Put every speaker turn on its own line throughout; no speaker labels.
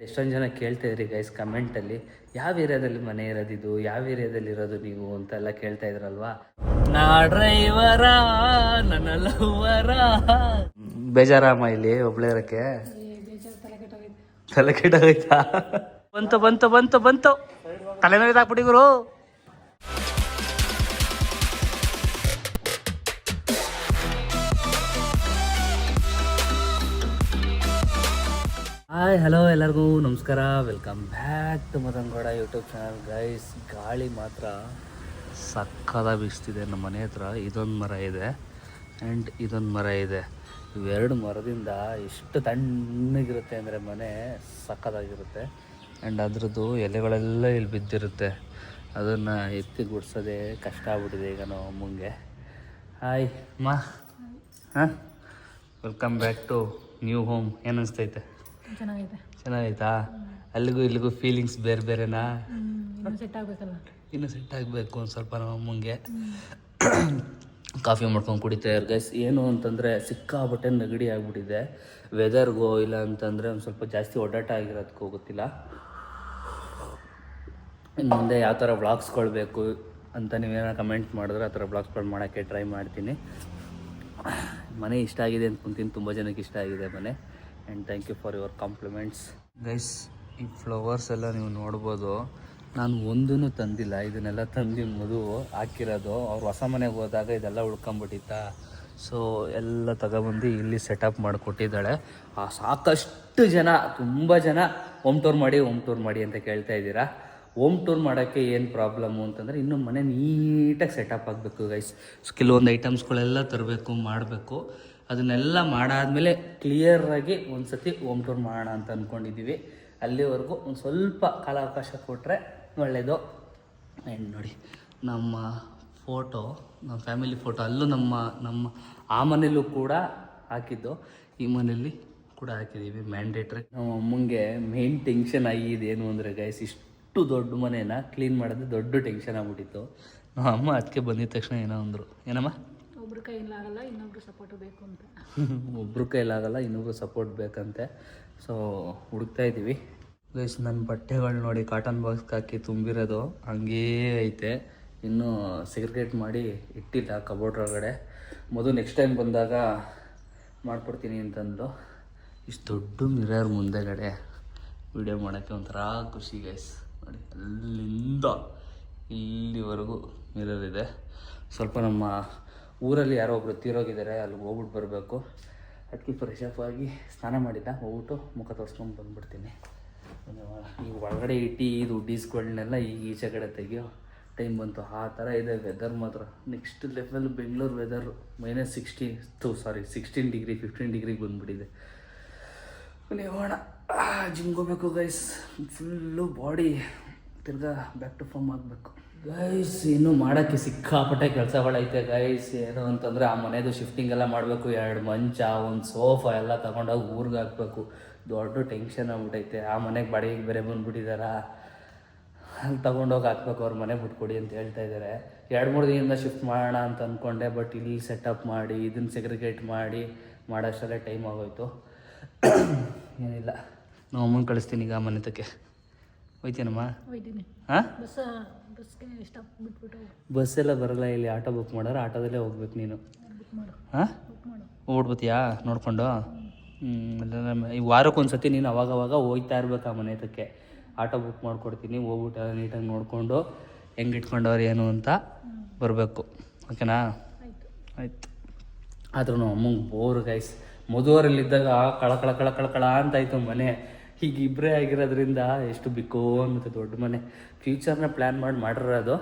ಎಷ್ಟೊಂದು ಜನ ಕೇಳ್ತಾ ಇದ್ರಿ ಗೈಸ್ ಕಮೆಂಟಲ್ಲಿ ಯಾವ ಏರಿಯಾದಲ್ಲಿ ಮನೆ ಇರೋದಿದು ಯಾವ ಏರಿಯಾದಲ್ಲಿ ಇರೋದು ನೀವು ಅಂತೆಲ್ಲ ಕೇಳ್ತಾ ಇದ್ರಲ್ವಾ? ನಾ ಡ್ರೈವರ ನನ್ನ ಲವರ ಬೇಜಾರಮ್ಮ ಇಲ್ಲಿ ಒಬ್ಳೆ ಇರಕ್ಕೆ ತಲೆ ಕೆಟ್ಟೋಯ್ತಾ ಬಂತು ಬಂತು ಬಂತು ಬಂತು. ತಲೆ ಮೇಲೆ ಹಾಯ್ ಹಲೋ ಎಲ್ಲರಿಗೂ, ನಮಸ್ಕಾರ. Welcome back to Madangowda YouTube channel guys ಗಾಳಿ ಮಾತ್ರ ಸಕ್ಕದ ಬೀಸ್ತಿದೆ ನಮ್ಮ ಮನೆ ಹತ್ರ. ಇದೊಂದು ಮರ ಇದೆ ಆ್ಯಂಡ್ ಇದೊಂದು ಮರ ಇದೆ. ಇವೆರಡು ಮರದಿಂದ ಎಷ್ಟು ತಣ್ಣಗಿರುತ್ತೆ ಅಂದರೆ ಮನೆ ಸಕ್ಕದಾಗಿರುತ್ತೆ. ಆ್ಯಂಡ್ ಅದ್ರದ್ದು ಎಲೆಗಳೆಲ್ಲ ಇಲ್ಲಿ ಬಿದ್ದಿರುತ್ತೆ. ಅದನ್ನು ಎತ್ತಿ ಗುಡ್ಸೋದೇ ಕಷ್ಟ ಆಗ್ಬಿಟ್ಟಿದೆ ಈಗ ನಾವು ಮುಂಗೆ. ಹಾಯ್ ಮಾ ಹಾಂ welcome back to new home ಏನು
ಚೆನ್ನಾಗಿದೆ
ಚೆನ್ನಾಗೈತಾ? ಅಲ್ಲಿಗೂ ಇಲ್ಲಿಗೂ ಫೀಲಿಂಗ್ಸ್ ಬೇರೆ ಬೇರೆನಾ?
ಇನ್ನೂ ಸೆಟ್ ಆಗಬೇಕಲ್ಲ?
ಇನ್ನು ಸೆಟ್ ಆಗಬೇಕು ಒಂದು ಸ್ವಲ್ಪ ನಮ್ಮ ಅಮ್ಮಂಗೆ. ಕಾಫಿ ಮಾಡ್ಕೊಂಡು ಕುಡಿತಾ ಇರ್. ಗೈಸ್ ಏನು ಅಂತಂದರೆ ಸಿಕ್ಕಾಬಟ್ಟೆ ನೆಗಡಿ ಆಗಿಬಿಟ್ಟಿದೆ. ವೆದರ್ಗೋ ಇಲ್ಲ ಅಂತಂದರೆ ಒಂದು ಸ್ವಲ್ಪ ಜಾಸ್ತಿ ಒಡಾಟ ಆಗಿರೋದಕ್ಕೂ ಗೊತ್ತಿಲ್ಲ. ಇನ್ನು ಮುಂದೆ ಯಾವ ಥರ ವ್ಲಾಗ್ಸ್ಕೊಳ್ಬೇಕು ಅಂತ ನೀವೇನೋ ಕಮೆಂಟ್ ಮಾಡಿದ್ರೆ ಆ ಥರ ವ್ಲಾಗ್ಸ್ಗಳು ಮಾಡೋಕ್ಕೆ ಟ್ರೈ ಮಾಡ್ತೀನಿ. ಮನೆ ಇಷ್ಟ ಆಗಿದೆ ಅಂದ್ಕೊಂತೀನಿ ತುಂಬ ಜನಕ್ಕೆ ಇಷ್ಟ ಆಗಿದೆ ಮನೆ. And thank you for your compliments guys ಈ ಫ್ಲವರ್ಸ್ ಎಲ್ಲ ನೀವು ನೋಡ್ಬೋದು. ನಾನು ಒಂದೂ ತಂದಿಲ್ಲ, ಇದನ್ನೆಲ್ಲ ತಂದು ಮಧು ಹಾಕಿರೋದು. ಅವ್ರು ಹೊಸ ಮನೆಗೆ ಹೋದಾಗ ಇದೆಲ್ಲ ಉಳ್ಕೊಂಬಿಟ್ಟಿತ್ತ? ಸೊ ಎಲ್ಲ ತಗೊಬಂದು ಇಲ್ಲಿ ಸೆಟಪ್ ಮಾಡಿಕೊಟ್ಟಿದ್ದಾಳೆ. ಆ, ಸಾಕಷ್ಟು ಜನ, ತುಂಬ ಜನ ಹೋಮ್ ಟೂರ್ ಮಾಡಿ ಹೋಮ್ ಟೂರ್ ಮಾಡಿ ಅಂತ ಕೇಳ್ತಾ ಇದ್ದೀರಾ? ಹೋಮ್ ಟೂರ್ ಮಾಡೋಕ್ಕೆ ಏನು ಪ್ರಾಬ್ಲಮ್ಮು ಅಂತಂದರೆ ಇನ್ನೂ ಮನೆ ನೀಟಾಗಿ ಸೆಟಪ್ ಆಗಬೇಕು ಗೈಸ್ ಕೆಲವೊಂದು ಐಟಮ್ಸ್ಗಳೆಲ್ಲ ತರಬೇಕು, ಮಾಡಬೇಕು. ಅದನ್ನೆಲ್ಲ ಮಾಡಾದ್ಮೇಲೆ ಕ್ಲಿಯರಾಗಿ ಒಂದು ಸತಿ ಹೋಮ್ ಟೂರ್ ಮಾಡೋಣ ಅಂತ ಅಂದ್ಕೊಂಡಿದ್ದೀವಿ ಅಲ್ಲಿವರೆಗೂ ಒಂದು ಸ್ವಲ್ಪ ಕಾಲಾವಕಾಶ ಕೊಟ್ಟರೆ ಒಳ್ಳೆಯದು ಆ್ಯಂಡ್ ನೋಡಿ, ನಮ್ಮ ಫೋಟೋ ನಮ್ಮ ಫ್ಯಾಮಿಲಿ ಫೋಟೋ ಅಲ್ಲೂ ನಮ್ಮ ನಮ್ಮ ಆ ಮನೇಲೂ ಕೂಡ ಹಾಕಿದ್ದು. ಈ ಮನೇಲಿ ಕೂಡ ಹಾಕಿದ್ದೀವಿ ಮ್ಯಾಂಡೇಟ್ರಿ ನಮ್ಮ ಅಮ್ಮಂಗೆ ಮೇನ್ ಟೆನ್ಷನ್ ಆಗಿದೆ ಏನು ಅಂದರೆ ಗೈಸ್ ಇಷ್ಟು ದೊಡ್ಡ ಮನೇನ ಕ್ಲೀನ್ ಮಾಡೋದು ದೊಡ್ಡ ಟೆನ್ಷನ್ ಆಗ್ಬಿಟ್ಟಿತ್ತು. ನಮ್ಮ ಅಮ್ಮ ಅದಕ್ಕೆ ಬಂದಿದ ತಕ್ಷಣ ಏನೋ ಅಂದರು. ಏನಮ್ಮ?
ಒಬ್ರ ಕೈಲಾಗಲ್ಲ ಇನ್ನೊಬ್ರು ಸಪೋರ್ಟ್ ಬೇಕು ಅಂತ.
ಒಬ್ರು ಕೈಲಾಗಲ್ಲ ಇನ್ನೊಬ್ರು ಸಪೋರ್ಟ್ ಬೇಕಂತೆ. ಸೊ ಹುಡುಕ್ತಾ ಇದ್ದೀವಿ ಗೈಸ್ ನನ್ನ ಬಟ್ಟೆಗಳು ನೋಡಿ ಕಾಟನ್ ಬಾಕ್ಸ್ಗೆ ಹಾಕಿ ತುಂಬಿರೋದು ಹಂಗೇ ಐತೆ. ಇನ್ನೂ ಸೆಗ್ರಿಗೇಟ್ ಮಾಡಿ ಇಟ್ಟಿಲ್ಲ ಕಬೋರ್ಡ್ ಒಳಗಡೆ. ಮೊದಲು ನೆಕ್ಸ್ಟ್ ಟೈಮ್ ಬಂದಾಗ ಮಾಡ್ಕೊಡ್ತೀನಿ ಅಂತಂದು ಇಷ್ಟು ದೊಡ್ಡ ಮಿರರ್ ಮುಂದೆಗಡೆ. ವಿಡಿಯೋ ಮಾಡೋಕ್ಕೆ ಒಂಥರ ಖುಷಿ ಗೈಸ್ ನೋಡಿ, ಅಲ್ಲಿಂದ ಇಲ್ಲಿವರೆಗೂ ಮಿರರ್ ಇದೆ. ಸ್ವಲ್ಪ ನಮ್ಮ ಊರಲ್ಲಿ ಯಾರೋ ಒಬ್ರು ತೀರೋಗಿದ್ದಾರೆ, ಅಲ್ಲಿಗೆ ಹೋಗ್ಬಿಟ್ಟು ಬರಬೇಕು. ಅದಕ್ಕೆ ಫ್ರೆಶ್ ಅಪ್ ಆಗಿ ಸ್ನಾನ ಮಾಡಿದ್ದ ಹೋಗ್ಬಿಟ್ಟು ಮುಖ ತೋರಿಸ್ಕೊಂಡು ಬಂದ್ಬಿಡ್ತೀನಿ. ಈಗ ಒಳಗಡೆ ಇಟ್ಟು ಇದು ಡೀಸ್ಗಳನ್ನೆಲ್ಲ ಈಗ ಈಚೆ ಕಡೆ ತೆಗಿಯೋ ಟೈಮ್ ಬಂತು. ಆ ಥರ ಇದೆ ವೆದರ್ ಮಾತ್ರ. Next level Bengaluru weather minus sixteen to sorry sixteen degree fifteen ಡಿಗ್ರಿಗೆ ಬಂದುಬಿಟ್ಟಿದೆ. ಹೋಗೋಣ ಜಿಮ್ಗೆ ಹೋಗ್ಬೇಕು ಗೈಸ್ ಫುಲ್ಲು ಬಾಡಿ ತಿರ್ಗಾ ಬ್ಯಾಕ್ ಟು ಫಾರ್ಮ್ ಆಗಬೇಕು. ಗೈಸ್ ಇನ್ನು ಮಾಡೋಕ್ಕೆ ಸಿಕ್ಕಾಪಟ್ಟೆ ಕೆಲಸಗಳೈತೆ ಗೈಸ್ ಏನು ಅಂತಂದರೆ ಆ ಮನೆದು ಶಿಫ್ಟಿಂಗ್ ಎಲ್ಲ ಮಾಡಬೇಕು. ಎರಡು ಮಂಚ, ಒಂದು ಸೋಫಾ ಎಲ್ಲ ತಗೊಂಡೋಗಿ ಊರಿಗೆ ಹಾಕ್ಬೇಕು. ದೊಡ್ಡ ಟೆನ್ಷನ್ ಆಗ್ಬಿಟ್ಟೈತೆ ಆ ಮನೆಗೆ ಬಾಡಿಗೆ ಬೇರೆ ಬಂದುಬಿಟ್ಟಿದಾರ. ಅಲ್ಲಿ ತಗೊಂಡೋಗಿ ಹಾಕ್ಬೇಕು, ಅವ್ರ ಮನೆ ಬಿಟ್ಕೊಡಿ ಅಂತ ಹೇಳ್ತಾ ಇದ್ದಾರೆ ಎರಡು ಮೂರು ದಿನದಿಂದ ಶಿಫ್ಟ್ ಮಾಡೋಣ ಅಂತ ಅಂದ್ಕೊಂಡೆ ಬಟ್ ಇಲ್ಲಿ ಸೆಟಪ್ ಮಾಡಿ ಇದನ್ನು ಸೆಗ್ರಿಗೇಟ್ ಮಾಡಿ ಮಾಡೋಷ್ಟರಲ್ಲೇ ಟೈಮ್ ಆಗೋಯ್ತು. ಏನಿಲ್ಲ. ನಾವು ಅಮ್ಮನ ಕಳಿಸ್ತೀನಿ ಈಗ ಮನೆ ತಕ್ಕೆ ಹೋಯ್ತೇನಮ್ಮ?
ಹೋಯ್ತೀನಿ.
ಹಾಂ ಬಸ್ಸೆಲ್ಲ ಬರಲ್ಲ ಇಲ್ಲಿ ಆಟೋ ಬುಕ್ ಮಾಡೋರು ಆಟೋದಲ್ಲೇ ಹೋಗ್ಬೇಕು ನೀನು. ಹಾಂ ಹೋಗ್ಬಿಡ್ತೀಯಾ ನೋಡಿಕೊಂಡು? ಈ ವಾರಕ್ಕೆ ಒಂದು ಸತಿ ನೀನು ಅವಾಗವಾಗ ಅವಾಗ ಹೋಗ್ತಾ ಇರ್ಬೇಕು ಆ ಮನೆ ಇದಕ್ಕೆ ಆಟೋ ಬುಕ್ ಮಾಡ್ಕೊಡ್ತೀನಿ ಹೋಗ್ಬಿಟ್ಟು ನೀಟಾಗಿ ನೋಡಿಕೊಂಡು ಹೆಂಗೆ ಇಟ್ಕೊಂಡವ್ರು ಏನು ಅಂತ ಬರಬೇಕು. ಓಕೆನಾ?
ಆಯಿತು.
ಆಯ್ತು. ಆದ್ರೂ ಅಮ್ಮಂಗೆ ಬೋರ್ ಗೈಸ್ ಮದುವರಲ್ಲಿದ್ದಾಗ ಕಳ ಕಳ ಕಳ ಕಳ ಕಳ ಅಂತ ಆಯ್ತು ಮನೆ. ಈಗ ಇಬ್ಬರೇ ಆಗಿರೋದ್ರಿಂದ ಎಷ್ಟು ಬಿಕೋ ಅನ್ನುತ್ತೆ ದೊಡ್ಡ ಮನೆ. ಫ್ಯೂಚರ್ನ ಪ್ಲ್ಯಾನ್ ಮಾಡಿ ಮಾಡಿರೋದು.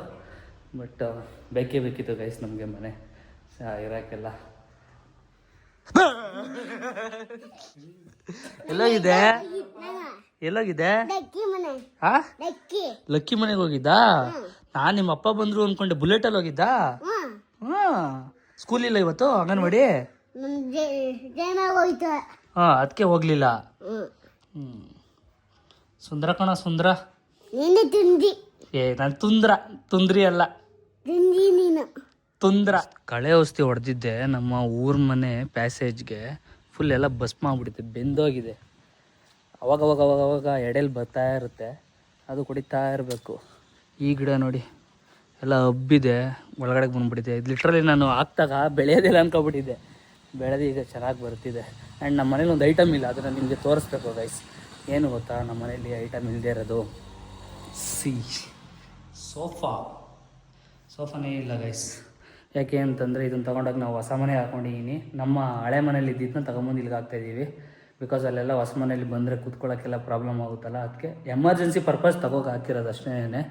ಬಟ್ ಬೇಕೇ ಬೇಕಿತ್ತು ಗೈಸ್ ನಮಗೆ ಮನೆ. ಇರೋಕ್ಕೆಲ್ಲ ಎಲ್ಲೋಗಿದೆ ಎಲ್ಲೋಗಿದೆ ಹಾ ಲಕ್ಕಿ ಮನೆಗೆ ಹೋಗಿದ್ದಾ? ನಾನು ನಿಮ್ಮ ಅಪ್ಪ ಬಂದ್ರು ಅನ್ಕೊಂಡೆ ಬುಲೆಟಲ್ಲಿ ಹೋಗಿದ್ದಾ? ಹಾ. ಸ್ಕೂಲಿಲ್ಲ ಇವತ್ತು ಅಂಗನವಾಡಿ? ಹಾ ಅದಕ್ಕೆ ಹೋಗ್ಲಿಲ್ಲ. ಸುಂದರ ಕಣ ಸುಂದರ. ಏ ನಾನು ತುಂದ್ರ ತುಂದ್ರಿ ಅಲ್ಲ. ತುಂದ್ರ. ಕಳೆ ಔಷಧಿ ಹೊಡೆದಿದ್ದೆ ನಮ್ಮ ಊರ್ ಮನೆ ಪ್ಯಾಸೇಜ್ಗೆ ಫುಲ್ ಎಲ್ಲ ಬಸ್ ಮಾಡ್ಬಿಡುತ್ತೆ ಬೆಂದೋಗಿದೆ. ಅವಾಗ ಅವಾಗ ಅವಾಗ ಅವಾಗ ಎಡೆಯಲ್ಲಿ ಬರ್ತಾ ಇರುತ್ತೆ. ಅದು ಕುಡಿತಾ ಇರಬೇಕು. ಈ ಗಿಡ ನೋಡಿ. ಎಲ್ಲ ಹಬ್ಬಿದೆ ಒಳಗಡೆ ಬಂದ್ಬಿಟ್ಟಿದೆ. ಇದು ಲಿಟ್ರಲಿ ನಾನು ಹಾಕ್ದಾಗ ಬೆಳೆಯೋದಿಲ್ಲ ಅನ್ಕೊಬಿಟ್ಟಿದ್ದೆ. ಬೆಳೆದು ಈಗ ಚೆನ್ನಾಗಿ ಬರ್ತಿದೆ. ಆ್ಯಂಡ್ ನಮ್ಮ ಮನೇಲಿ ಒಂದು ಐಟಮ್ ಇಲ್ಲ ಅದನ್ನು ನಿಮಗೆ ತೋರಿಸ್ಬೇಕು ಗೈಸ್ ಏನು ಗೊತ್ತಾ? ನಮ್ಮ ಮನೇಲಿ ಐಟಮ್ ಇಲ್ಲದೆ ಇರೋದು ಸಿ. ಸೋಫಾ. ಸೋಫಾನೇ ಇಲ್ಲ ಗೈಸ್ ಯಾಕೆ ಅಂತಂದರೆ ಇದನ್ನು ತೊಗೊಂಡಾಗ ನಾವು ಹೊಸ ಮನೆ ಹಾಕೊಂಡಿದ್ದೀನಿ ನಮ್ಮ ಹಳೆ ಮನೇಲಿ ಇದ್ದಿದ್ದನ್ನ ತಗೊಂಬಂದು ಇಲ್ಲಿಗೆ ಹಾಕ್ತಾಯಿದ್ದೀವಿ ಬಿಕಾಸ್ ಅಲ್ಲೆಲ್ಲ ಹೊಸ ಮನೇಲಿ ಬಂದರೆ ಕೂತ್ಕೊಳ್ಳೋಕ್ಕೆಲ್ಲ ಪ್ರಾಬ್ಲಮ್ ಆಗುತ್ತಲ್ಲ ಅದಕ್ಕೆ ಎಮರ್ಜೆನ್ಸಿ ಪರ್ಪಸ್ ತಗೋಕೆ ಹಾಕಿರೋದು ಅಷ್ಟೇ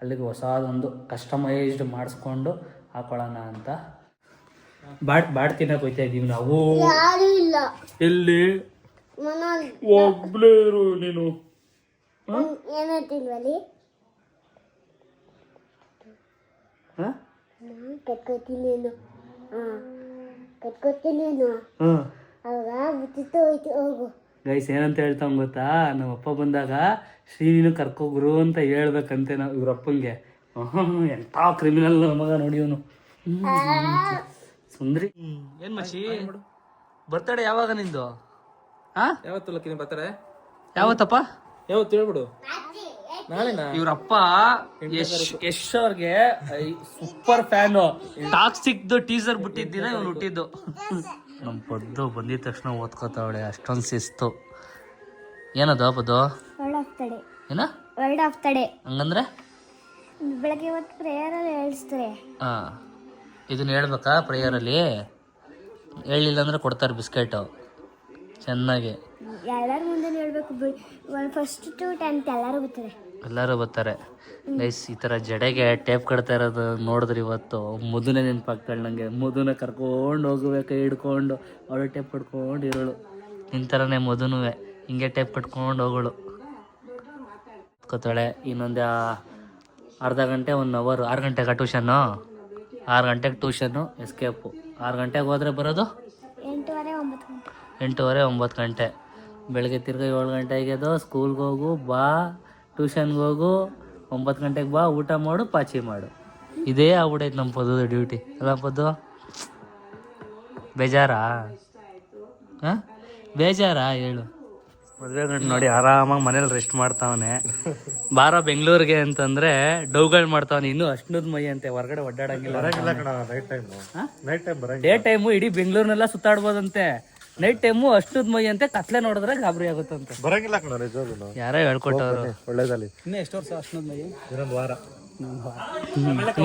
ಅಲ್ಲಿಗೆ ಹೊಸದೊಂದು ಕಸ್ಟಮೈಸ್ಡ್ ಮಾಡಿಸ್ಕೊಂಡು ಹಾಕೊಳ್ಳೋಣ ಅಂತ. ಬಾಡ್ ಬಾಡ್ ತಿನ್ನಕ್ಕೆ ಹೋಯ್ತಾ ಇದೀವಿ ನಾವು. ಎಲ್ಲಿ? ಒಬ್ಳೇ ಇರು ನೀನು.
ಅವಾಗ ಬಿಟ್ಟಿತ್ತು ಹೋಯ್ತು ಹೋಗು.
ಗೈಸ್ ಏನಂತ ಹೇಳ್ತಾವ್ ಗೊತ್ತಾ? ನಮ್ಮ ಅಪ್ಪ ಬಂದಾಗ ಶ್ರೀನಿನು ಕರ್ಕೋಗ್ರು ಅಂತ ಹೇಳ್ಬೇಕಂತೆ ನಾವು ಇವ್ರಪ್ಪಂಗೆ. ಎಂಥ ಕ್ರಿಮಿನಲ್ ಮಗ ನೋಡಿ ಇವನು. ಸುಂದ್ರಿ. ಏನ್ ಮಚ್ಚಿ? ಬರ್ತಡೆ ಯಾವಾಗ ನಿಂದು? ಹಾ
ಯಾವತ್ತು ಲಕ್ಕಿನ ಬರ್ತಾರೆ
ಯಾವತ್ತಪ್ಪ?
ಯಾವತ್ತು ಹೇಳ್ಬಿಡು. ನಾಳೆನಾ?
ಇವ್ರಪ್ಪ ಯಶ್ ಯಶ್ ಅವ್ರಿಗೆ ಸೂಪರ್ ಫ್ಯಾನು. ಟಾಕ್ಸಿಕ್ ಟೀಸರ್ ಬಿಟ್ಟಿದ್ದೀನ ಇವ್ನು ಹುಟ್ಟಿದ್ದು. ನಮ್ಮ ಪದ್ದು ಬಂದಿದ ತಕ್ಷಣ ಓದ್ಕೋತಾವಳೆ ಅಷ್ಟೊಂದು ಶಿಸ್ತು. ಏನದ ಪದ್ದು?
ವರ್ಡ್ ಆಫ್ ತಡೆ
ಏನ?
ವರ್ಡ್ ಆಫ್ ತಡೆ
ಹಂಗಂದ್ರೆ?
ಬೆಳಗ್ಗೆ ಹೊತ್ತು ಪ್ರೇಯರಲ್ಲಿ ಹೇಳಿಸ್ತಾರೆ.
ಹಾ ಇದನ್ನ ಹೇಳ್ಬೇಕಾ ಪ್ರೇಯರಲ್ಲಿ ಹೇಳಿಲ್ಲ ಅಂದ್ರೆ ಕೊಡ್ತಾರೆ ಬಿಸ್ಕೆಟು. ಚೆನ್ನಾಗಿ.
ಎಲ್ಲರ ಮುಂದೆ ಹೇಳ್ಬೇಕು ಫಸ್ಟ್ ಟು ಟೆಂತ್ ಎಲ್ಲರೂ ಬರ್ತಾರೆ.
ಎಲ್ಲರೂ ಬರ್ತಾರೆ. ಗೈಸ್ ಈ ಥರ ಜಡೆಗೆ ಟೇಪ್ ಕಟ್ತಾ ಇರೋದು ನೋಡಿದ್ರಿ ಇವತ್ತು. ಮುದುನೆ ನೆನಪಾಗ್ತಾಳೆ ನನಗೆ ಮದುನ ಕರ್ಕೊಂಡು ಹೋಗ್ಬೇಕು ಹಿಡ್ಕೊಂಡು. ಅವಳು ಟೇಪ್ ಕಟ್ಕೊಂಡು ಇರೋಳು. ನಿನ್ನ ಥರನೇ ಮುದುನುವೆ. ಹಿಂಗೆ ಟೇಪ್ ಕಟ್ಕೊಂಡು ಹೋಗೋಳು. ಕೂತಾಳೆ ಇನ್ನೊಂದು ಅರ್ಧ ಗಂಟೆ ಒನ್ ಅವರ್ ಆರು ಗಂಟೆಗೆ ಟ್ಯೂಷನ್ನು ಆರು ಗಂಟೆಗೆ ಟ್ಯೂಷನ್ನು ಎಸ್ಕೇಪು ಆರು ಗಂಟೆಗೆ ಹೋದರೆ ಬರೋದು?
ಎಂಟೂವರೆ ಒಂಬತ್ತು ಗಂಟೆ.
ಎಂಟೂವರೆ ಒಂಬತ್ತು ಗಂಟೆ. ಬೆಳಗ್ಗೆ ತಿರ್ಗಿ ಏಳು ಗಂಟೆಗೆ ಆಗ್ಯದೋ ಸ್ಕೂಲ್ಗೆ ಹೋಗು ಬಾ ಟ್ಯೂಷನ್ಗೆ ಹೋಗು ಒಂಬತ್ತು ಗಂಟೆಗೆ ಬಾ ಊಟ ಮಾಡು ಪಾಚಿ ಮಾಡು. ಇದೇ ಆಗ್ಬಿಟೈತೆ ನಮ್ಮ ಪದ್ದು ಡ್ಯೂಟಿ ಅಲ್ಲ ಪದ್ದು? ಬೇಜಾರಾ? ಹಾಂ? ಬೇಜಾರಾ? ಹೇಳು. ಮದುವೆ ಗಂಟು ನೋಡಿ ಆರಾಮಾಗಿ ಮನೇಲಿ ರೆಸ್ಟ್ ಮಾಡ್ತಾವನೆ. ಬಾರ ಬೆಂಗಳೂರಿಗೆ ಅಂತಂದ್ರೆ ಡೌಗಳು ಮಾಡ್ತಾವನೆ. ಇನ್ನು ಅಷ್ಟನದ್ ಮೈ ಅಂತೆ ಹೊರಗಡೆ ಒಡ್ಡಾಡಂಗಿಲ್ಲ ಡೇ ಟೈಮು ಇಡೀ ಬೆಂಗಳೂರ್ನೆಲ್ಲ ಸುತ್ತಾಡ್ಬೋದಂತೆ. ನೈಟ್ ಟೈಮು ಅಷ್ಟದ್ ಮೈ ಅಂತೆ ಕತ್ಲೆ ನೋಡಿದ್ರೆ ಗಾಬರಿ ಆಗುತ್ತಂತೆ.
ಬರಂಗಿಲ್ಲ ಕಣ ನಿಜವಾಗ್ಲೂ.
ಯಾರೋ ಹೇಳ್ಕೊಟ್ಟವ್ರು.
ಒಳ್ಳೇದಲ್ಲಿ
ಇನ್ನೂ ಎಷ್ಟು ವರ್ಷ ಅಷ್ಟೊಂದು ಮೈ?
ಇನ್ನೊಂದು ವಾರ.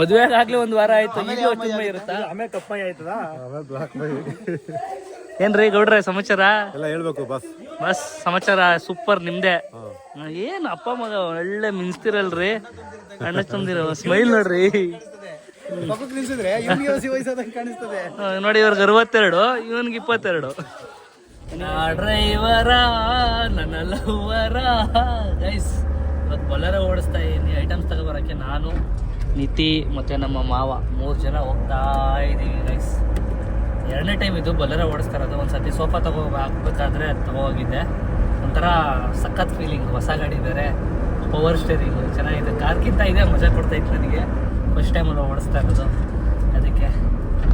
ಮದುವೆ ಆಗ್ಲಿ ಒಂದ್ ವಾರ ಆಯ್ತು ಈಗಲೂ ಅಷ್ಟದ್ ಮೈ ಇರುತ್ತಾ?
ಆಮೇಲೆ ಕಪ್ಪಾಯಿ ಆಯ್ತದ ಆಮೇಲೆ ಬ್ಲಾಕ್ ಬೈ
ಏನ್ರಿ ಗೌಡ್ರೆ ಸಮಾಚಾರ?
ಎಲ್ಲ ಹೇಳ್ಬೇಕು ಬಸ್
ಬಸ್ ಸಮಾಚಾರ ಸೂಪರ್ ನಿಮ್ದೆ. ಏನ್ ಅಪ್ಪ ಮಗ ಒಳ್ಳೆ ಮಿನ್ಸ್ತಿರಲ್ರಿ ಅಣ್ಣ ತಂದಿರೋ ಸ್ಮೈಲ್ ನೋಡ್ರಿ. ನೋಡಿ ಇವ್ರಿಗೆ ಅರವತ್ತೆರಡು ಇವನ್ಗೆ ಇಪ್ಪತ್ತೆರಡು. ಡ್ರೈವರ ನನ್ನ ಲವರ ಗೈಸ್ ಇವತ್ತು ಬೊಲೆರ ಓಡಿಸ್ತಾ ಇದ್ದೀನಿ ಐಟಮ್ಸ್ ತಗೋಬರೋಕ್ಕೆ ನಾನು ನಿತಿ ಮತ್ತು ನಮ್ಮ ಮಾವ ಮೂರು ಜನ ಹೋಗ್ತಾ ಇದ್ದೀವಿ ಗೈಸ್ ಎರಡನೇ ಟೈಮ್ ಇದು ಬೊಲೆರ ಓಡಿಸ್ತಾ ಇರೋದು. ಒಂದು ಸತಿ ಸೋಫಾ ತಗೋ ಹಾಕ್ಬೇಕಾದ್ರೆ ತಗೋ ಹೋಗಿದ್ದೆ ಒಂಥರ ಸಖತ್ ಫೀಲಿಂಗ್ ಹೊಸ ಗಾಡಿ ಬೇರೆ ಪವರ್ ಸ್ಟೇರಿಂಗ್ ಚೆನ್ನಾಗಿದೆ. ಕಾರ್ಗಿಂತ ಇದೆ ಮಜಾ ಕೊಡ್ತೈತೆ ನನಗೆ. ಫಸ್ಟ್ ಟೈಮಲ್ಲಿ ಓಡಿಸ್ತಾ ಇರೋದು. ಅದಕ್ಕೆ.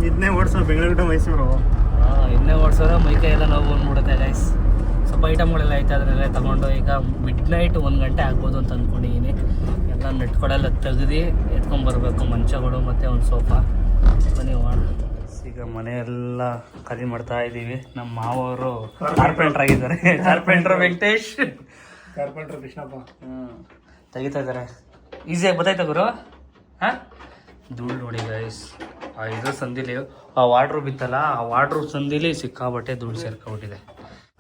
ಇದನ್ನೇ ಓಡಿಸೋ ಬೆಂಗಳೂರು ಟು ಮೈಸೂರು.
ಹಾಂ ಇನ್ನೇ ಓಡಿಸೋದ್ರೆ ಮೈಕೈ ಎಲ್ಲ ನೋವು ಬಂದ್ಬಿಡುತ್ತೆ ಗೈಸ್ ಸ್ವಲ್ಪ ಐಟಮ್ಗಳೆಲ್ಲ ಐತೆ ಅದನ್ನೆಲ್ಲ ತಗೊಂಡು ಈಗ ಮಿಡ್ ನೈಟ್ ಒಂದು ಗಂಟೆ ಆಗ್ಬೋದು ಅಂತ ಅಂದ್ಕೊಂಡಿದ್ದೀನಿ ಎಲ್ಲ ನೆಟ್ಗಳೆಲ್ಲ ತೆಗ್ದು ಎತ್ಕೊಂಡ್ಬರ್ಬೇಕು ಮಂಚಗಳು ಮತ್ತು ಒಂದು ಸೋಫಾ ಬನ್ನಿ ಹೋಗೋಣ. ಈಗ ಮನೆಯೆಲ್ಲ ಖರೀದಿ ಮಾಡ್ತಾ ಇದ್ದೀವಿ. ನಮ್ಮ ಮಾವರು ಕಾರ್ಪೆಂಟರ್ ಆಗಿದ್ದಾರೆ. ಕಾರ್ಪೆಂಟರ್ ವೆಂಕಟೇಶ್.
ಕಾರ್ಪೆಂಟರ್ ಕೃಷ್ಣಪ್ಪ.
ಹ್ಮ್. ತೆಗಿತಾ ಇದ್ದಾರೆ. ಈಸಿಯಾಗಿ ಗೊತ್ತಾಯ್ತಾ ಗುರು? ಹಾಂ? ಧೂಳು ನೋಡಿ ಗೈಸ್ ಆ ಇದ್ರ ಸಂದಿಲಿ ಆ ವಾರ್ಡ್ರೂಮ್ ಇತ್ತಲ್ಲ ಆ ವಾಡ್ರು ಸಂದಿಲಿ ಸಿಕ್ಕಾಬಟ್ಟೆ ದುಡ್ಡು ಸೇರ್ಕೊಬಿಟ್ಟಿದೆ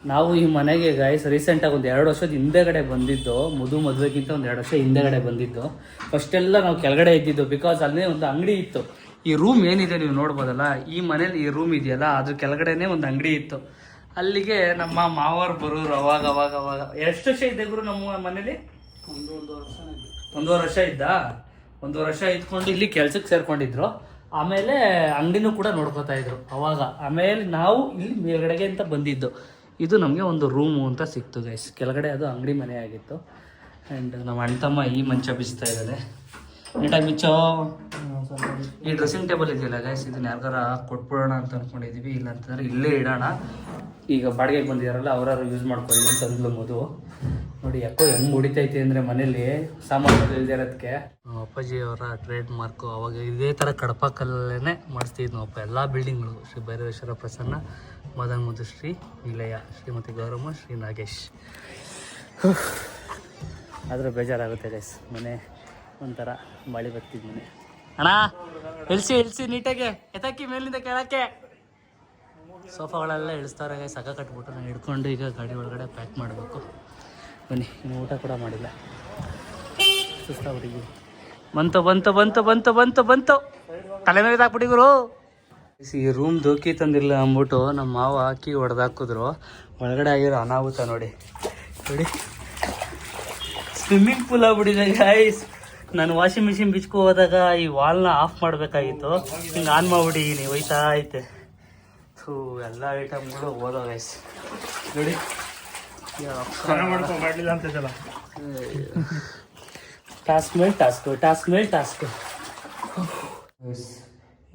ನಾವು ಈ ಮನೆಗೆ ಗೈಸ್ ರೀಸೆಂಟಾಗಿ ಒಂದು ಎರಡು ವರ್ಷದ ಹಿಂದೆಗಡೆ ಬಂದಿದ್ದು ಮದು ಮದುವೆಗಿಂತ ಒಂದು ಎರಡು ವರ್ಷ ಹಿಂದೆಗಡೆ ಬಂದಿದ್ದು. ಫಸ್ಟೆಲ್ಲ ನಾವು ಕೆಳಗಡೆ ಇದ್ದಿದ್ದು ಬಿಕಾಸ್ ಅಲ್ಲೇ ಒಂದು ಅಂಗಡಿ ಇತ್ತು. ಈ ರೂಮ್ ಏನಿದೆ ನೀವು ನೋಡ್ಬೋದಲ್ಲ, ಈ ಮನೇಲಿ ಈ ರೂಮ್ ಇದೆಯಲ್ಲ, ಅದ್ರ ಕೆಳಗಡೆನೆ ಒಂದು ಅಂಗಡಿ ಇತ್ತು. ಅಲ್ಲಿಗೆ ನಮ್ಮ ಮಾವರು ಬರೋರು ಅವಾಗ ಅವಾಗ ಅವಾಗ. ಎಷ್ಟು ವರ್ಷ ಇದೆ ಗುರು ನಮ್ಮ ಮನೇಲಿ? ಒಂದೂವರೆ ವರ್ಷ ಇದ್ದ. ಒಂದೂವರೆ ವರ್ಷ ಇದ್ಕೊಂಡು ಇಲ್ಲಿ ಕೆಲ್ಸಕ್ಕೆ ಸೇರ್ಕೊಂಡಿದ್ರು. ಆಮೇಲೆ ಅಂಗಡಿನೂ ಕೂಡ ನೋಡ್ಕೋತಾ ಇದ್ರು ಅವಾಗ. ಆಮೇಲೆ ನಾವು ಇಲ್ಲಿ ಮೇಲ್ಗಡೆಗೆ ಅಂತ ಬಂದಿದ್ದು. ಇದು ನಮಗೆ ಒಂದು ರೂಮು ಅಂತ ಸಿಕ್ತು ಗೈಸ್ ಕೆಳಗಡೆ ಅದು ಅಂಗಡಿ ಮನೆ ಆಗಿತ್ತು. ಆ್ಯಂಡ್ ನಮ್ಮ ಅಣ್ಣ ತಮ್ಮ ಈ ಮಂಚ ಬಿಸ್ತಾ ಇದ್ದಾರೆ. ನೀಟಾಗಿ ಬಿಚ್ಚೋ. ಈ ಡ್ರೆಸ್ಸಿಂಗ್ ಟೇಬಲ್ ಇದೆಯಲ್ಲ ಗೈಸ್ ಇದನ್ನ ಯಾರಿಗಾರ ಕೊಟ್ಬಿಡೋಣ ಅಂತ ಅನ್ಕೊಂಡಿದೀವಿ. ಇಲ್ಲ ಅಂತಂದ್ರೆ ಇಲ್ಲೇ ಇಡೋಣ. ಈಗ ಬಾಡಿಗೆಗೆ ಬಂದಿದಾರಲ್ಲ, ಅವ್ರಾರು ಯೂಸ್ ಮಾಡ್ಕೊಳ್ಳಿ ಅಂತ ಅಂದ್ಲು ನೋಡಿ, ಯಾಕೋ ಹೆಂಗ್ ಮುಡಿತೈತಿ ಅಂದ್ರೆ ಮನೇಲಿ ಸಾಮಾನು ಇಲ್ದೇ ಇರೋದಕ್ಕೆ ಅಪ್ಪಾಜಿ ಅವರ ಟ್ರೇಡ್ ಮಾರ್ಕು ಅವಾಗ ಇದೇ ಥರ ಕಡಪ ಕಲ್ಲೇ ಮಾಡಿಸ್ತಿದ್ವು ಅಪ್ಪ. ಎಲ್ಲ ಬಿಲ್ಡಿಂಗ್ಗಳು ಶ್ರೀ ಭೈರವೇಶ್ವರ ಪ್ರಸನ್ನ, ಮದನ್ ಮಧುಶ್ರೀ ನಿಲಯ ಶ್ರೀಮತಿ ಗೌರಮ್ಮ, ಶ್ರೀ ನಾಗೇಶ್. ಆದ್ರೂ ಬೇಜಾರಾಗುತ್ತೆ ಗೈಸ್ ಮನೆ ಒಂಥರ ಮಳೆ ಬರ್ತಿದ್ದೀನಿ ಅಣ್ಣ ಇಳಿಸಿ ಇಳಿಸಿ ನೀಟಾಗೆ, ಎತ್ತಕ್ಕಿ ಮೇಲಿಂದ ಕೆಳಕ್ಕೆ. ಸೋಫಾಗಳೆಲ್ಲ ಇಳಿಸ್ತಾರೆ ಸಗ ಕಟ್ಬಿಟ್ಟು ನಾನು ಹಿಡ್ಕೊಂಡು ಈಗ ಗಾಡಿ ಒಳಗಡೆ ಪ್ಯಾಕ್ ಮಾಡಬೇಕು. ಬನ್ನಿ, ಇನ್ನು ಊಟ ಕೂಡ ಮಾಡಿಲ್ಲ. ಸುಸ್ತಾಗ್ಬಿಟ್ಟಿದ್ವಿ ಬಂತು ಬಂತು ಬಂತು ಬಂತು ಬಂತು ಬಂತು. ತಲೆ ಮೇಲೆ ಗುರು. ಈ ರೂಮ್ ದೋಕಿ ತಂದಿಲ್ಲ ಅಂದ್ಬಿಟ್ಟು ನಮ್ಮ ಮಾವ ಹಾಕಿ ಹೊಡೆದಾಕಿದ್ರು ಒಳಗಡೆ ಆಗಿರೋ ಅನಾಹುತ ನೋಡಿ. ನೋಡಿ. ಸ್ವಿಮ್ಮಿಂಗ್ ಪೂಲ್ ಆಗ್ಬಿಟ್ಟಿದೆ ಗೈಸ್ ನಾನು ವಾಷಿಂಗ್ ಮಿಷಿನ್ ಬಿಚ್ಕೊ ಹೋದಾಗ ಈ ವಾಲ್ನ ಆಫ್ ಮಾಡಬೇಕಾಗಿತ್ತು. ಹಿಂಗೆ ಆನ್ ಮಾಡಿಬಿಟ್ಟಿದ್ದೀನಿ ಹೋಯ್ತಾ ಐತೆ. ಥೂ ಎಲ್ಲ ಐಟಮ್ಗಳು ಓದೋ ಗೈಸ್ ನೋಡಿ. ಟಾಸ್ಕ್ ಮೇಲೆ ಟಾಸ್ಕ್ ಟಾಸ್ಕ್ ಮೇಲೆ ಟಾಸ್ಕ್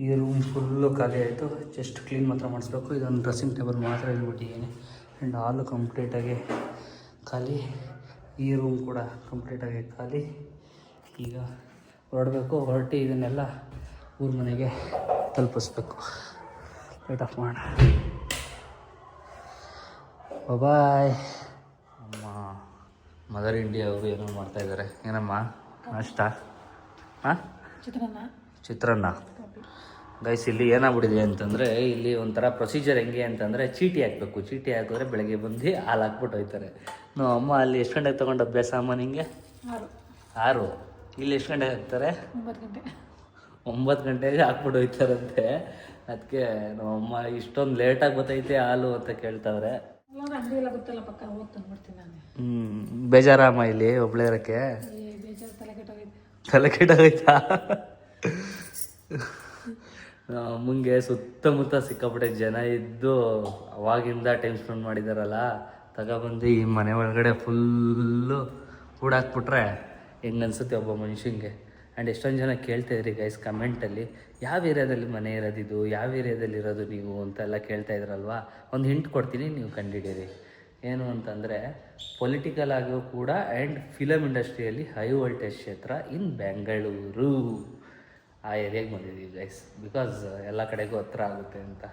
ಈ ರೂಮ್ ಫುಲ್ಲು ಖಾಲಿ ಆಯಿತು. ಜಸ್ಟ್ ಕ್ಲೀನ್ ಮಾತ್ರ ಮಾಡಿಸ್ಬೇಕು. ಇದೊಂದು ಡ್ರೆಸ್ಸಿಂಗ್ ಟೇಬಲ್ ಮಾತ್ರ ಇಟ್ಬಿಟ್ಟಿದ್ದೀನಿ ಆ್ಯಂಡ್ ಹಾಲು ಕಂಪ್ಲೀಟಾಗಿ ಖಾಲಿ. ಈ ರೂಮ್ ಕೂಡ ಕಂಪ್ಲೀಟಾಗಿ ಖಾಲಿ. ಈಗ ಹೊರಡಬೇಕು ಹೊರಟು ಇದನ್ನೆಲ್ಲ ಊರ ಮನೆಗೆ ತಲುಪಿಸ್ಬೇಕು. ಲೈಟ್ ಆಫ್ ಮಾಡ ಬಾಯ್ ಅಮ್ಮ ಮದರ್ ಇಂಡಿಯಾ ಅವರು ಏನೋ ಮಾಡ್ತಾ ಇದ್ದಾರೆ ಏನಮ್ಮ? ನಾಷ್ಟ? ಹಾಂ?
ಚಿತ್ರಾನ್ನ.
ಚಿತ್ರಾನ್ನ. ಗೈಸ್ ಇಲ್ಲಿ ಏನಾಗ್ಬಿಟ್ಟಿದೆ ಅಂತಂದರೆ ಇಲ್ಲಿ ಒಂಥರ ಪ್ರೊಸೀಜರ್ ಹೆಂಗೆ ಅಂತಂದರೆ ಚೀಟಿ ಹಾಕಬೇಕು. ಚೀಟಿ ಹಾಕಿದ್ರೆ ಬೆಳಗ್ಗೆ ಬಂದು ಹಾಲು ಹಾಕ್ಬಿಟ್ಟು ಹೋಯ್ತಾರೆ. ನಾವು ಅಮ್ಮ ಅಲ್ಲಿ ಎಷ್ಟು ಗಂಟೆಗೆ ತೊಗೊಂಡು ಅಭ್ಯಾಸ ಅಮ್ಮ ನಿಮಗೆ
ಆರು.
ಆರು. ಇಲ್ಲಿ ಎಷ್ಟು ಗಂಟೆ ಹಾಕ್ತಾರೆ
ಒಂಬತ್ತು ಗಂಟೆ.
ಒಂಬತ್ತು ಗಂಟೆಗೆ ಹಾಕ್ಬಿಟ್ಟು ಹೋಯ್ತಾರಂತೆ. ಅದಕ್ಕೆ ನಮ್ಮಮ್ಮ ಇಷ್ಟೊಂದು ಲೇಟಾಗಿ ಗೊತ್ತೈತೆ ಹಾಲು ಅಂತ ಕೇಳ್ತಾವ್ರೆ.
ಅಲ್ಲ
ಬೇಜಾರಾಮ ಇಲ್ಲಿ ಒಬ್ಳೆ ಇರೋಕ್ಕೆ
ತಲೆ ಕೆಟ್ಟೋಗೈತೆ.
ಮುಂಗೆ ಸುತ್ತಮುತ್ತ ಸಿಕ್ಕಾಪಟ್ಟೆ ಜನ ಇದ್ದು ಅವಾಗಿಂದ ಟೈಮ್ ಸ್ಪೆಂಡ್ ಮಾಡಿದಾರಲ್ಲ ತಗೊಬಂದು ಈ ಮನೆ ಒಳಗಡೆ ಫುಲ್ಲು ಹೂಡಾಕ್ಬಿಟ್ರೆ ಹೆಂಗೆ ಅನ್ಸುತ್ತೆ ಒಬ್ಬ ಮನುಷ್ಯಂಗೆ? ಆ್ಯಂಡ್ ಎಷ್ಟೊಂದು ಜನ ಕೇಳ್ತಾ ಇದ್ರಿ ಗೈಸ್ ಕಮೆಂಟಲ್ಲಿ ಯಾವ ಏರಿಯಾದಲ್ಲಿ ಮನೆ ಇರೋದಿದು? ಯಾವ ಏರಿಯಾದಲ್ಲಿ ಇರೋದು ನೀವು? ಅಂತೆಲ್ಲ ಕೇಳ್ತಾ ಇದ್ರಲ್ವಾ? ಒಂದು ಹಿಂಟ್ ಕೊಡ್ತೀನಿ, ನೀವು ಕಂಡುಹಿಡೀರಿ ಏನು ಅಂತಂದರೆ ಪೊಲಿಟಿಕಲ್ ಆಗಿಯೂ ಕೂಡ ಆ್ಯಂಡ್ ಫಿಲಮ್ ಇಂಡಸ್ಟ್ರಿಯಲ್ಲಿ ಹೈ ವೋಲ್ಟೇಜ್ ಕ್ಷೇತ್ರ ಇನ್ ಬೆಂಗಳೂರು ಆ ಏರಿಯಾಗೆ ಬಂದಿದ್ದೀವಿ ಗೈಸ್ ಬಿಕಾಸ್ ಎಲ್ಲ ಕಡೆಗೂ ಹತ್ರ ಆಗುತ್ತೆ ಅಂತ.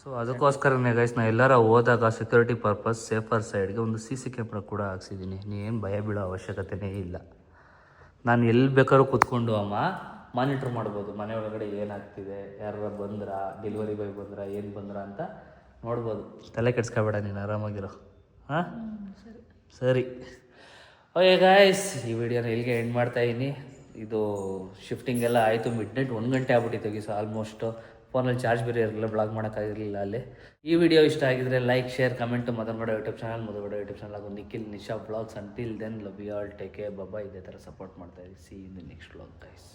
ಸೊ ಅದಕ್ಕೋಸ್ಕರನೇ ಗೈಸ್ ನಾ ಎಲ್ಲರ ಹೋದಾಗ ಸೆಕ್ಯೂರಿಟಿ ಪರ್ಪಸ್ ಸೇಫರ್ ಸೈಡ್ಗೆ ಒಂದು ಸಿ ಸಿ ಕ್ಯಾಮ್ರಾ ಕೂಡ ಹಾಕ್ಸಿದ್ದೀನಿ. ನೀವೇನು ಭಯ ಬೀಳೋ ಅವಶ್ಯಕತೆನೇ ಇಲ್ಲ. ನಾನು ಎಲ್ಲಿ ಬೇಕಾದ್ರೂ ಕೂತ್ಕೊಂಡು ಅಮ್ಮ ಮಾನಿಟ್ರ್ ಮಾಡ್ಬೋದು. ಮನೆ ಒಳಗಡೆ ಏನಾಗ್ತಿದೆ? ಯಾರು ಬಂದ್ರ? ಡೆಲಿವರಿ ಬಾಯ್ ಬಂದ್ರ? ಏನು ಬಂದ್ರ ಅಂತ ನೋಡ್ಬೋದು. ತಲೆ ಕೆಡ್ಸ್ಕೊಬೇಡ ನೀನು ಆರಾಮಾಗಿರೋ. ಹಾಂ? ಸರಿ. ಓಕೆ ಗಾಯ್ಸ್ ಈ ವಿಡಿಯೋನ ಇಲ್ಲಿಗೆ ಎಂಡ್ ಮಾಡ್ತಾ ಇದ್ದೀನಿ ಇದು ಶಿಫ್ಟಿಂಗ್ ಎಲ್ಲ ಆಯಿತು. ಮಿಡ್ ನೈಟ್ ಒಂದು ಗಂಟೆ ಆಗ್ಬಿಟ್ಟಿತ್ತು ಗೀಸ್ ಆಲ್ಮೋಸ್ಟ್ ಫೋನಲ್ಲಿ ಚಾರ್ಜ್ ಬೇರೆ ಇರಲಿಲ್ಲ, ಬ್ಲಾಗ್ ಮಾಡೋಕ್ಕಾಗಿರಲಿಲ್ಲ ಅಲ್ಲಿ. ಈ ವಿಡಿಯೋ ಇಷ್ಟ ಆಗಿದ್ರೆ like share comment Madangada YouTube channel Madangada YouTube channel ಹಾಗೂ Nikhil, Nisha vlogs until then love you all take care ಬಬ್ಬಾ ಇದೇ ಥರ ಸಪೋರ್ಟ್ ಮಾಡ್ತಾ ಇದ್ದೀವಿ see in the next vlog guys